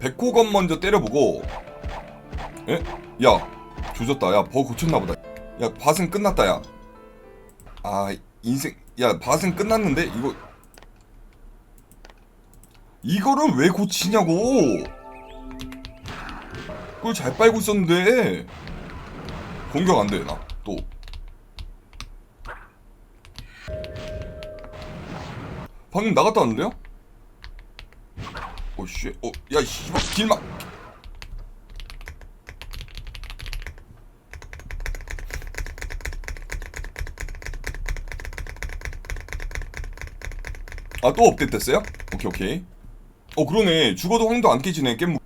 백호건 먼저 때려보고. 에? 야 조졌다. 야 버그 고쳤나보다. 야 밭은 끝났다 야아 인생 야 밭은 끝났는데? 이거. 이거를 왜 고치냐고. 그걸 잘 빨고 있었는데. 공격 안돼 나또? 방금 나갔다 왔는데요? 오씨 어야 씨발 길막. 아또 업데이트 됐어요? 오케이 오케이. 어 그러네. 죽어도 황도 안 깨지네 깻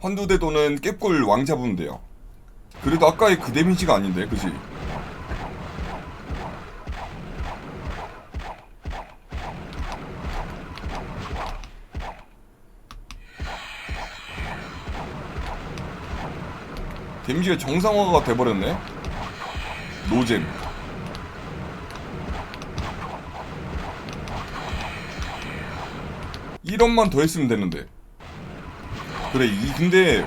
환두대도는 깻꿀 왕 잡으면 돼요. 그래도 아까의 그 데미지가 아닌데 그지? 데미지가 정상화가 돼버렸네. 노잼. 이런만 더 했으면 되는데. 그래 이 근데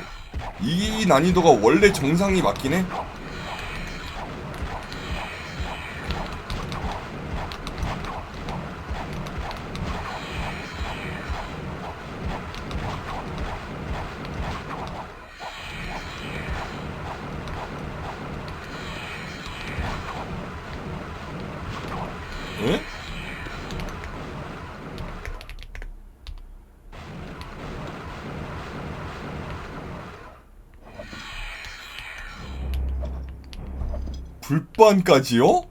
이 난이도가 원래 정상이 맞긴 해? 불반까지요?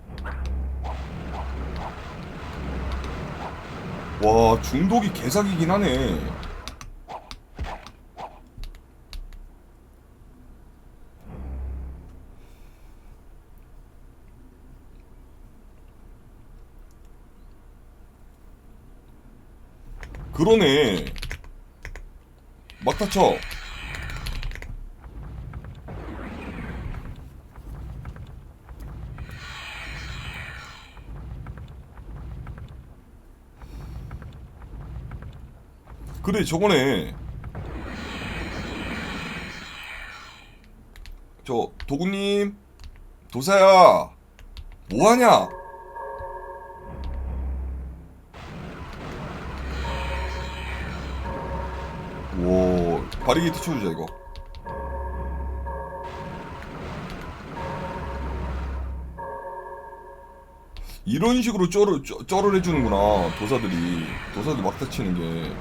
와 중독이 개사기긴 하네. 그러네. 막 다쳐 그래 저번에 저 도구님 도사야 뭐하냐? 오 바리게이트 쳐주자 이거. 이런 식으로 쩔을, 쩔- 쩔을 해주는구나 도사들이. 도사들 막 다치는 게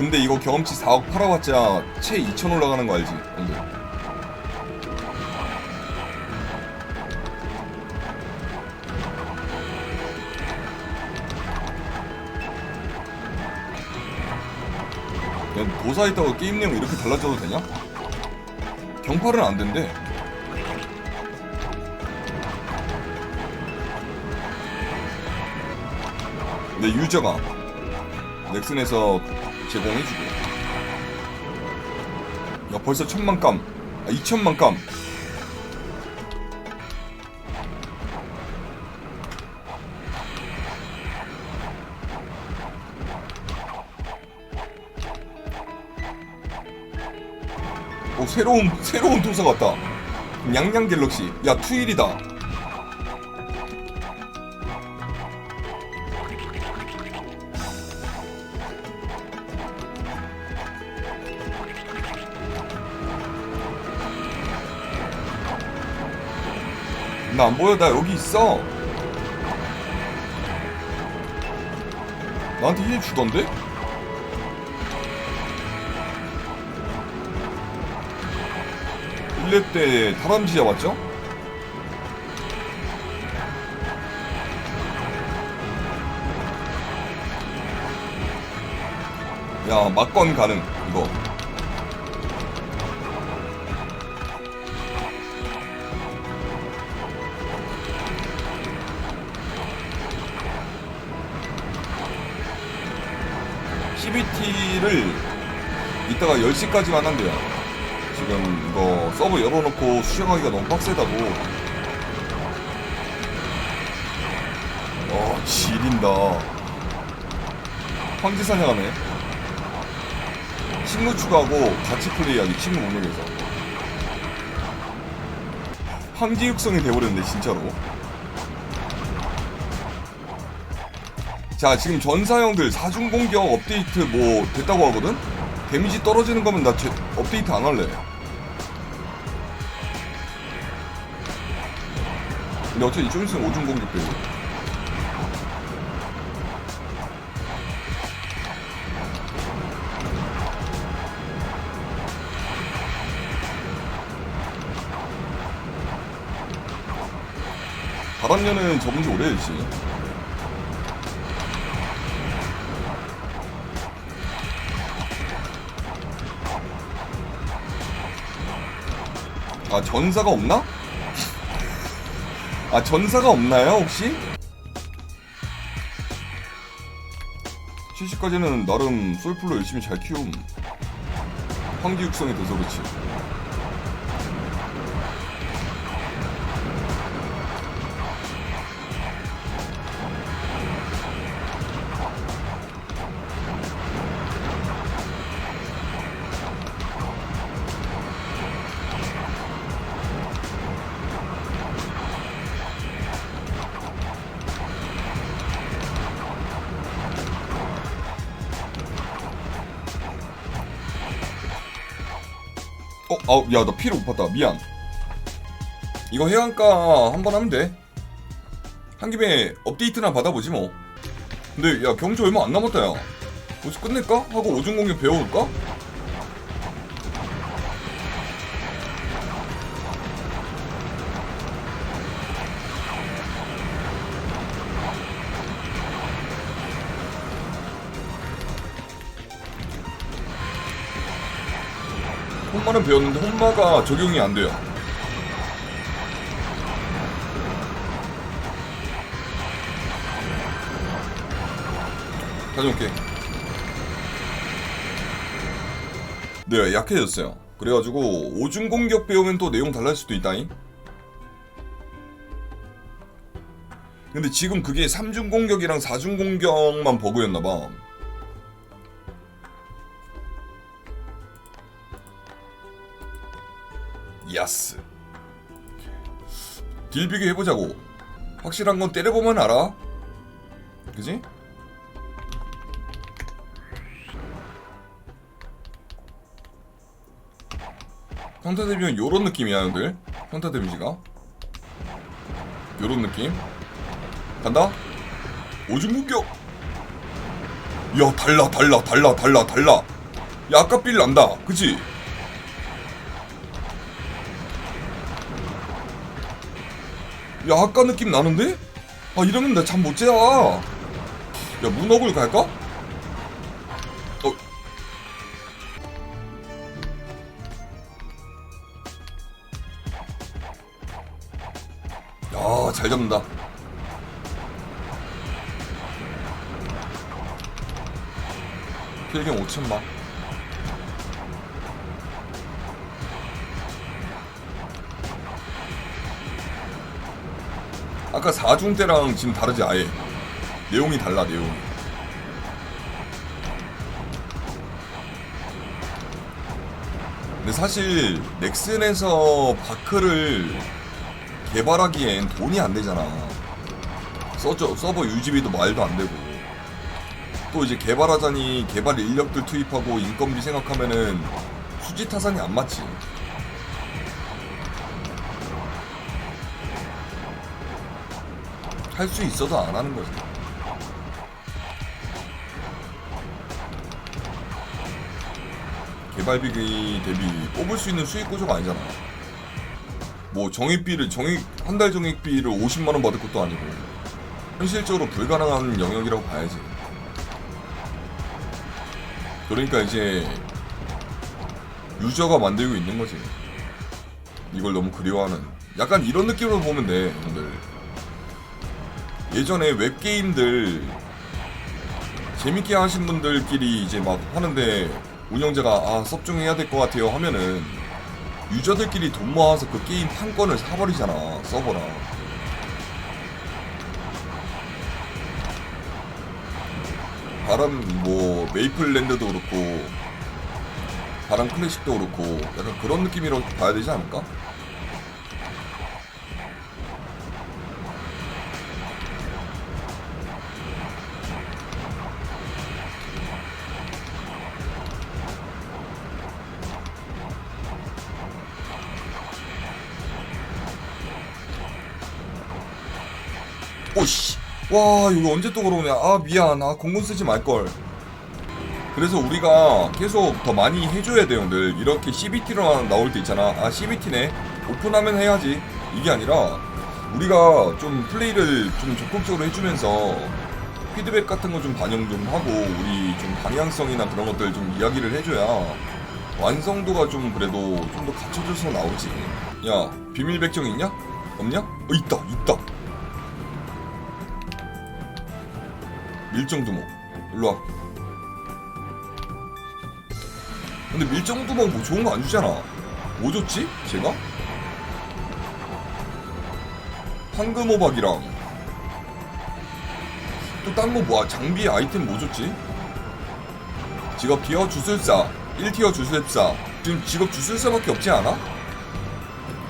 근데 이거 경험치 4억 팔아봤자 채 2천 올라가는 거 알지? 근데 야, 도사 있다고 게임 내용 이렇게 달라져도 되냐? 경팔은 안 된대. 근데 유저가 넥슨에서 제공해주고 야 벌써 천만 감 아, 이천만 감 오, 새로운, 새로운 도서 같다. 냥냥 갤럭시. 야, 투일이다. 나 안 보여. 나 여기 있어. 나한테 힐 주던데? 일렙때 다람쥐 잡았죠? 야 막건 가능 PBT를 이따가 10시까지만 한대요. 지금 이거 서버 열어놓고 수정하기가 너무 빡세다고. 어, 지린다. 황제 사냥하네. 친구 추가하고 같이 플레이하기 친구 목록에서. 황제 육성이 돼버렸는데 진짜로. 자 지금 전사형들 사중 공격 업데이트 뭐 됐다고 하거든? 데미지 떨어지는 거면 나 제- 업데이트 안 할래. 근데 어차피 좀 있으면 오중 공격 되고. 바람년은 접은 지 오래됐지. 아 전사가 없나? 아 전사가 없나요 혹시? 70까지는 나름 솔플로 열심히 잘 키움 황기 육성이 돼서 그렇지 아우 야 나 피를 못 봤다. 미안. 이거 해안가 한 번 하면 돼한 김에 업데이트나 받아보지 뭐. 근데 야 경주 얼마 안 남았다 야. 벌써 끝낼까? 하고 오중 공격 배워볼까? 혼마는 배웠는데 혼마가 적용이 안 돼요. 가져올게. 네, 약해졌어요. 그래가지고 오중 공격 배우면 또 내용 달라질 수도 있다잉. 근데 지금 그게 3중 공격이랑 4중 공격만 버그였나봐. 야스. 딜 비교해보자고. 확실한 건 때려보면 알아. 그지? 평타 데미면 요런 느낌이야, 형들. 평타 데미지가. 요런 느낌. 간다? 오중 공격! 야, 달라, 달라, 달라, 달라, 달라. 야, 아까 빌 난다. 그치? 야 아까 느낌 나는데? 아 이러면 나 잠 못 자. 야 문어글 갈까? 어. 야잘 잡는다. 필경 5천만. 아까 4중 때랑 지금 다르지 아예. 내용이 달라 내용이. 근데 사실 넥슨에서 바크를 개발하기엔 돈이 안 되잖아. 서저, 서버 유지비도 말도 안 되고. 또 이제 개발하자니 개발 인력들 투입하고 인건비 생각하면은 수지 타산이 안 맞지 할 수 있어도 안 하는 거지. 개발비 대비 뽑을 수 있는 수익 구조가 아니잖아. 뭐 정액비를 정액 한 달 정액비를 50만 원 받을 것도 아니고 현실적으로 불가능한 영역이라고 봐야지. 그러니까 이제 유저가 만들고 있는 거지. 이걸 너무 그리워하는. 약간 이런 느낌으로 보면 돼, 형들. 예전에 웹게임들 재밌게 하신 분들끼리 이제 막 하는데 운영자가 아 섭중해야 될 것 같아요 하면은 유저들끼리 돈 모아서 그 게임 판권을 사버리잖아 서버랑 바람 뭐 메이플랜드도 그렇고 바람 클래식도 그렇고 약간 그런 느낌이라고 봐야 되지 않을까? 와 이거 언제 또 그러냐. 아 미안. 아 공군 쓰지 말걸. 그래서 우리가 계속 더 많이 해줘야 돼요 늘. 이렇게 CBT로 나올 때 있잖아. 아 CBT네. 오픈하면 해야지. 이게 아니라 우리가 좀 플레이를 좀 적극적으로 해주면서 피드백 같은 거 좀 반영 좀 하고 우리 좀 방향성이나 그런 것들 좀 이야기를 해줘야 완성도가 좀 그래도 좀 더 갖춰져서 나오지. 야 비밀 백정 있냐? 없냐? 어 있다. 있다 밀정두목 일로 와 근데 밀정두목 뭐 좋은 거 안 주잖아 뭐 줬지? 제가? 황금호박이랑 또 딴 거 뭐야 장비 아이템 뭐 줬지? 직업 티어 주술사 1티어 주술사 지금 직업 주술사밖에 없지 않아?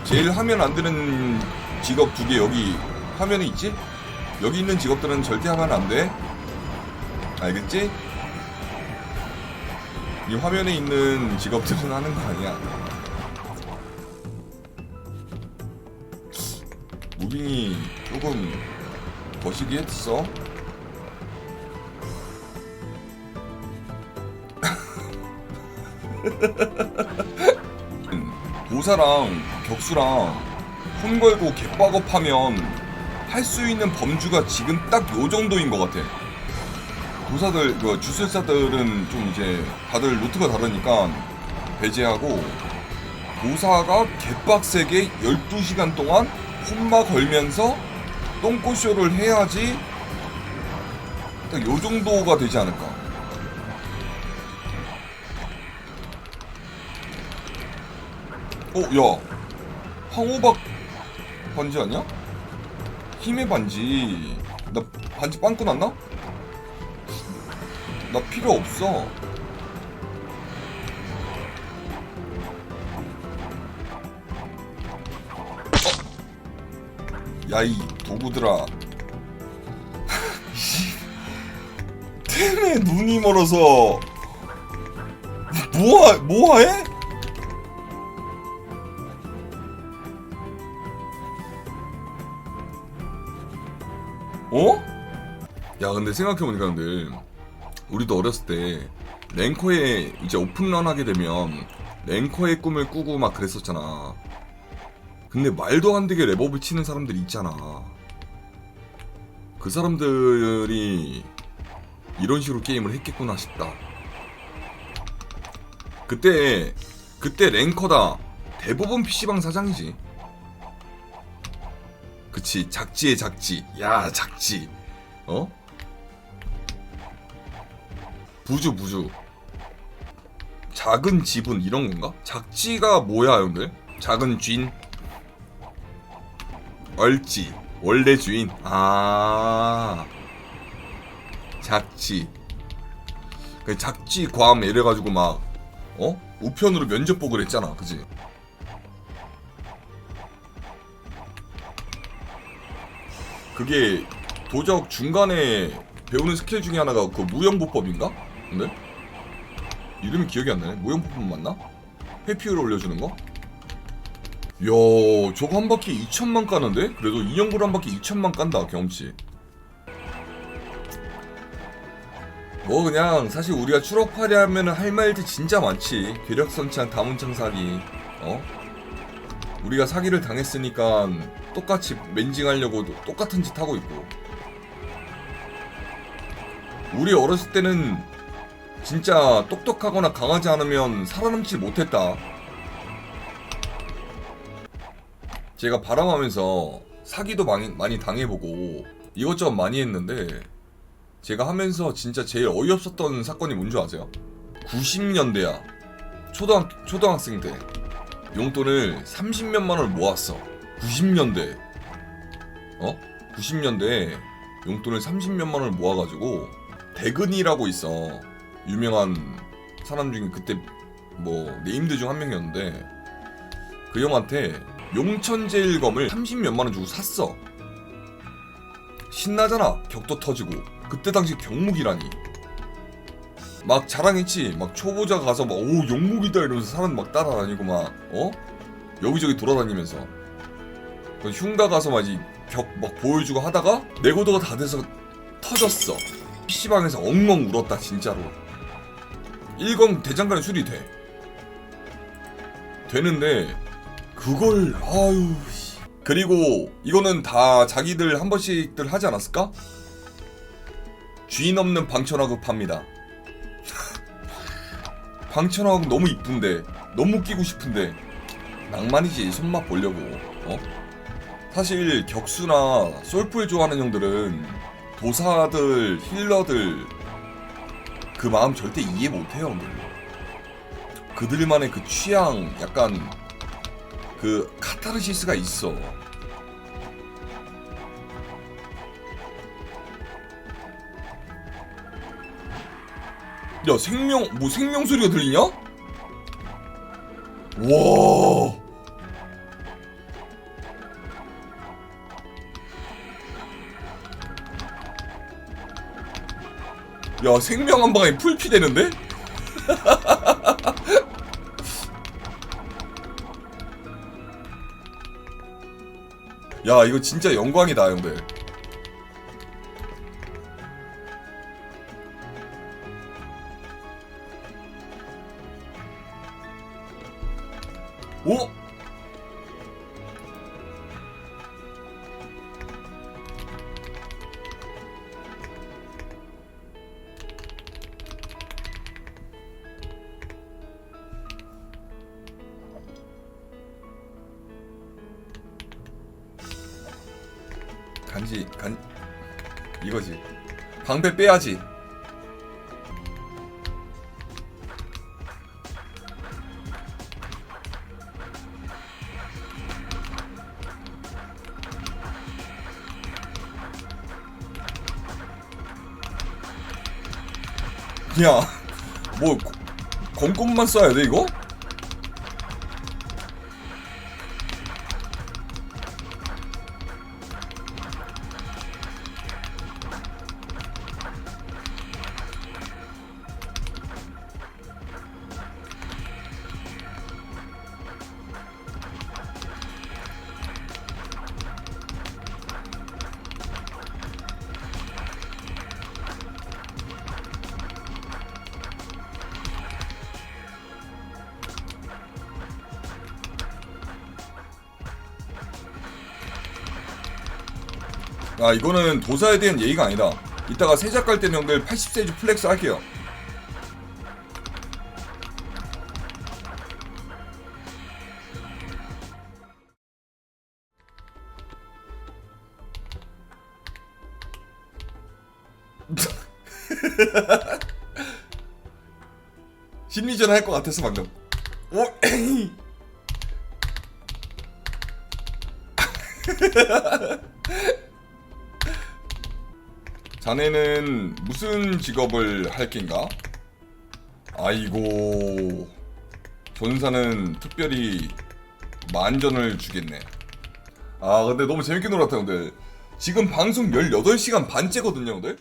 제일 하면 안 되는 직업 두 개 여기 화면에 있지? 여기 있는 직업들은 절대 하면 안 돼. 알겠지? 이 화면에 있는 직업들은 하는 거 아니야. 무빙이 조금 거시기 했어. 도사랑 격수랑 혼 걸고 개빡업하면 할 수 있는 범주가 지금 딱 요 정도인 것 같아. 도사들, 그 주술사들은 좀 이제 다들 루트가 다르니까 배제하고 도사가 개빡세게 12시간 동안 혼마 걸면서 똥꼬쇼를 해야지 딱 요 정도가 되지 않을까. 어, 야. 황호박 반지 아니야? 힘의 반지. 나 반지 빵꾸 났나? 나 필요 없어. 어? 야, 이 도구들아. 때문에 눈이 멀어서. 뭐하, 뭐해? 어? 야 근데 생각해보니까 근데 우리도 어렸을 때 랭커에 이제 오픈런 하게 되면 랭커의 꿈을 꾸고 막 그랬었잖아. 근데 말도 안 되게 랩업을 치는 사람들이 있잖아. 그 사람들이 이런 식으로 게임을 했겠구나 싶다. 그때 그때 랭커다. 대부분 PC방 사장이지. 그치 작지의 작지. 야 작지. 어? 부주 부주 작은 지분 이런 건가? 작지가 뭐야 형들? 작은 쥔 얼지 원래 주인 아 작지 그 작지 괌 이래가지고 막 어? 우편으로 면접 보고 그랬잖아 그지? 그게 도적 중간에 배우는 스킬 중에 하나가 그 무형보법인가? 근데 이름이 기억이 안 나네. 무형보법 맞나? 회피율 올려주는 거? 야, 저거 한 바퀴 2천만 까는데? 그래도 인형불 한 바퀴 2천만 깐다 경험치. 뭐 그냥 사실 우리가 추록팔이 하면은 할 말도 진짜 많지. 괴력선창 다문창 사기. 어? 우리가 사기를 당했으니까 똑같이 멘징하려고 똑같은 짓 하고 있고 우리 어렸을 때는 진짜 똑똑하거나 강하지 않으면 살아남지 못했다 제가 바람하면서 사기도 많이, 많이 당해보고 이것저것 많이 했는데 제가 하면서 진짜 제일 어이없었던 사건이 뭔지 아세요? 90년대야. 초등학 초등학생 때 용돈을 30몇만 원을 모았어. 90년대. 어? 90년대에 용돈을 30몇만 원을 모아가지고 대근이라고 있어. 유명한 사람 중에 그때 뭐 네임드 중 한 명이었는데 그 형한테 용천제일검을 30몇만 원 주고 샀어. 신나잖아. 격도 터지고. 그때 당시 경무기라니. 막 자랑했지. 막 초보자 가서 막 오 용무기다 이러면서 사람 막 따라다니고 막 어? 여기저기 돌아다니면서. 그 흉가 가서 막이격막 보여주고 하다가 내고도가 다 돼서 터졌어. PC방에서 엉엉 울었다 진짜로. 1검 대장간에 수리돼. 되는데 그걸 아유 씨. 그리고 이거는 다 자기들 한 번씩들 하지 않았을까? 주인 없는 방천화급 팝니다. 방천화급 너무 이쁜데 너무 끼고 싶은데 낭만이지 손맛 보려고 어? 사실 격수나 솔플 좋아하는 형들은 도사들 힐러들 그 마음 절대 이해 못해요 형들 그들만의 그 취향 약간 그 카타르시스가 있어. 야 생명 뭐 생명 소리가 들리냐? 와. 야 생명 한 방에 풀피 되는데? 야 이거 진짜 영광이다 형들 간지. 간 이거지. 방패 빼야지. 야뭐 검검만 써야 돼 이거? 아 이거는 도사에 대한 예의가 아니다. 이따가 세작 갈 때는 형들 80세주 플렉스 할게요. 심리전 할 것 같아서 방금. 오, 에이. 자네는 무슨 직업을 할 낀가? 아이고 전사는 특별히 만전을 주겠네. 아 근데 너무 재밌게 놀았다 형들. 지금 방송 18시간 반째거든요 형들